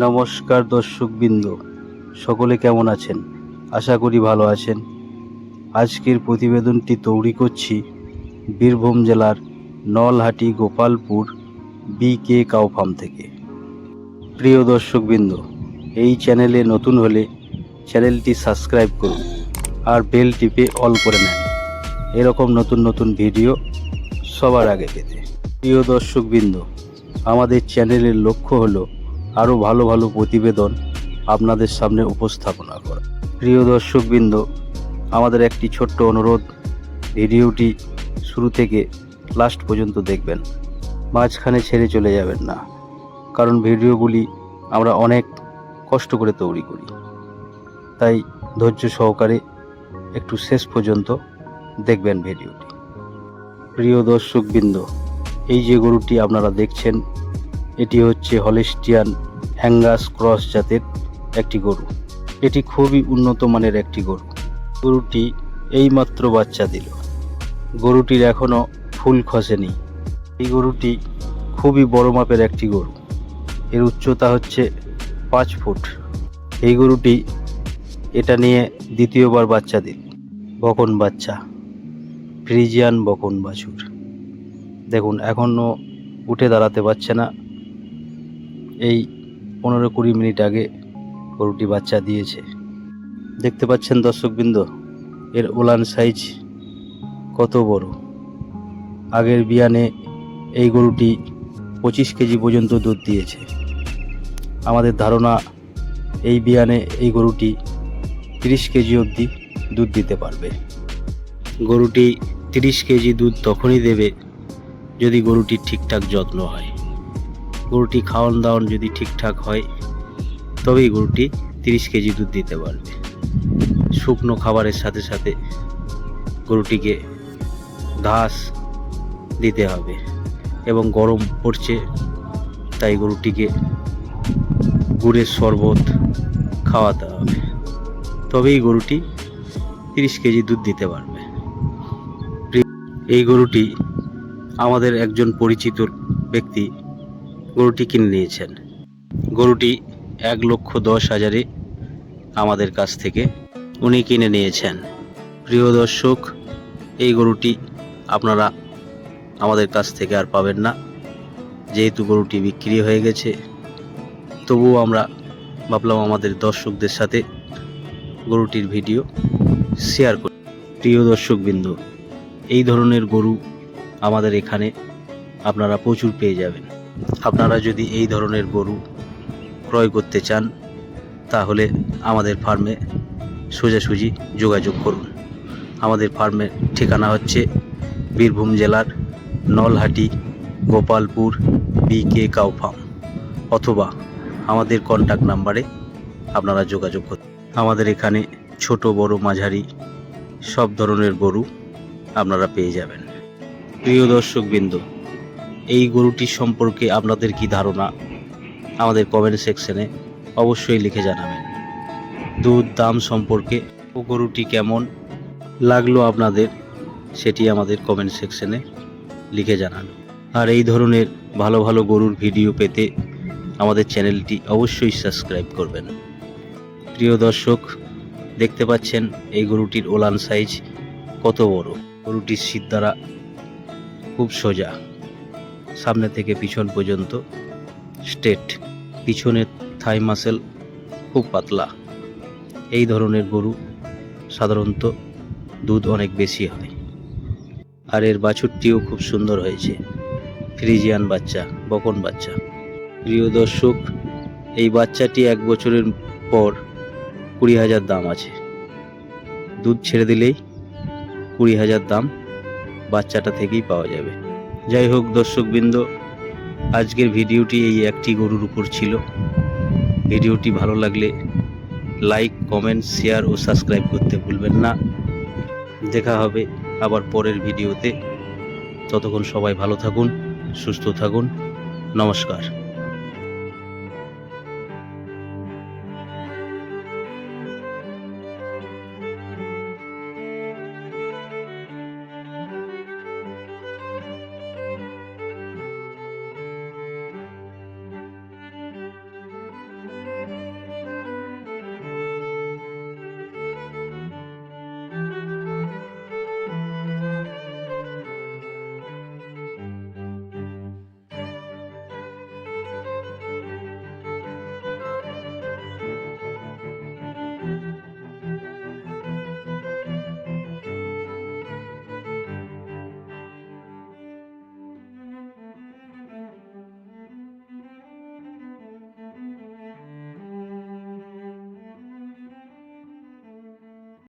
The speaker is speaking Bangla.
নমস্কার দর্শকবৃন্দ, সকলে কেমন আছেন? আশা করি ভালো আছেন। আজকের প্রতিবেদনটি তৈরি করছি বীরভূম জেলার Nalhati Gopalpur B K cow থেকে। প্রিয় দর্শকবৃন্দ, এই চ্যানেলে নতুন হলে চ্যানেলটি সাবস্ক্রাইব করুন আর বেল টিপে অল করে নেন। এরকম নতুন নতুন ভিডিও সবার আগে পেতে। প্রিয় দর্শকবৃন্দ, আমাদের চ্যানেলের লক্ষ্য হলো আরও ভালো ভালো প্রতিবেদন আপনাদের সামনে উপস্থাপনা করা। প্রিয় দর্শকবৃন্দ, আমাদের একটি ছোট্ট অনুরোধ, ভিডিওটি শুরু থেকে লাস্ট পর্যন্ত দেখবেন, মাঝখানে ছেড়ে চলে যাবেন না, কারণ ভিডিওগুলি আমরা অনেক কষ্ট করে তৈরি করি। তাই ধৈর্য সহকারে একটু শেষ পর্যন্ত দেখবেন ভিডিওটি। প্রিয় দর্শকবৃন্দ, এই যে গরুটি আপনারা দেখছেন, এটি হচ্ছে হলিস্টিয়ান অ্যাঙ্গাস ক্রস জাতের একটি গরু। এটি খুবই উন্নত মানের একটি গরু। গরুটি এইমাত্র বাচ্চা দিল। গরুটির এখনও ফুল খসেনি। এই গরুটি খুবই বড় মাপের একটি গরু। এর উচ্চতা হচ্ছে পাঁচ ফুট। এই গরুটি এটা নিয়ে দ্বিতীয়বার বাচ্চা দিল। বকন বাচ্চা। ফ্রিজিয়ান বকন বাছুর। দেখুন এখনও উঠে দাঁড়াতে পারছে না। এই পনেরো কুড়ি মিনিট আগে গরুটি বাচ্চা দিয়েছে। দেখতে পাচ্ছেন দর্শকবৃন্দ, এর ওলান সাইজ কত বড়? আগের বিয়ানে এই গরুটি পঁচিশ কেজি পর্যন্ত দুধ দিয়েছে। আমাদের ধারণা, এই বিয়ানে এই গরুটি তিরিশ কেজি অবধি দুধ দিতে পারবে। গরুটি তিরিশ কেজি দুধ তখনই দেবে যদি গরুটির ঠিকঠাক যত্ন হয়। গরুটি খাওয়ান দাওয়ান যদি ঠিকঠাক হয়, তবেই গরুটি তিরিশ কেজি দুধ দিতে পারবে। শুকনো খাবারের সাথে সাথে গরুটিকে ঘাস দিতে হবে এবং গরম পড়ছে, তাই গরুটিকে গুড়ের শরবত খাওয়াতে হবে। তবেই গরুটি তিরিশ কেজি দুধ দিতে পারবে। এই গরুটি আমাদের একজন পরিচিত ব্যক্তি গরুটি কিনে নিয়েছেন। গরুটি এক লক্ষ দশ হাজারে আমাদের কাছ থেকে উনি কিনে নিয়েছেন। প্রিয় দর্শক, এই গরুটি আপনারা আমাদের কাছ থেকে আর পাবেন না। যেহেতু গরুটি বিক্রি হয়ে গেছে, তবুও আমরা ভাবলাম আমাদের দর্শকদের সাথে গরুটির ভিডিও শেয়ার করি। প্রিয় দর্শকবৃন্দ, এই ধরনের গরু আমাদের এখানে আপনারা প্রচুর পেয়ে যাবেন। আপনারা যদি এই ধরনের গরু ক্রয় করতে চান, তাহলে আমাদের ফার্মে সোজাসুজি যোগাযোগ করুন। আমাদের ফার্মের ঠিকানা হচ্ছে বীরভূম জেলার Nalhati, Gopalpur B K cow farm অথবা আমাদের কন্ট্যাক্ট নাম্বারে আপনারা যোগাযোগ করুন। আমাদের এখানে ছোট, বড়, মাঝারি সব ধরনের গরু আপনারা পেয়ে যাবেন। প্রিয় দর্শকবৃন্দ এই গরুটি সম্পর্কে আপনাদের কি ধারণা? আমাদের কমেন্ট সেকশনে অবশ্যই লিখে জানাবেন। দুধ দাম সম্পর্কে ও গরুটি কেমন লাগল আপনাদের, সেটি আমাদের কমেন্ট সেকশনে লিখে জানান। আর এই ধরনের ভালো ভালো গরুর ভিডিও পেতে আমাদের চ্যানেলটি অবশ্যই সাবস্ক্রাইব করবেন। প্রিয় দর্শক, দেখতে পাচ্ছেন এই গরুটির ওলান সাইজ কত বড়? গরুটির শীত দ্বারা খুব সোজা। সামনে থেকে পিছন পর্যন্ত স্টেট পিছনের থাই মাসেল, খুব পাতলা। এই ধরনের গরু সাধারণত দুধ অনেক বেশি হয়। আর এর বাছুরটিও খুব সুন্দর হয়েছে। ফ্রিজিয়ান বাচ্চা, বকন বাচ্চা। প্রিয় দর্শক, এই বাচ্চাটি এক বছরের পর কুড়ি হাজার দাম আছে। দুধ ছেড়ে দিলেই কুড়ি হাজার দাম বাচ্চাটা থেকেই পাওয়া যাবে। যাই হোক দর্শকবৃন্দ, আজকের ভিডিওটি এই একটি গরুর উপর ছিল। ভিডিওটি ভালো লাগলে লাইক, কমেন্ট, শেয়ার ও সাবস্ক্রাইব করতে ভুলবেন না। দেখা হবে আবার পরের ভিডিওতে। ততক্ষণ সবাই ভালো থাকুন, সুস্থ থাকুন। নমস্কার।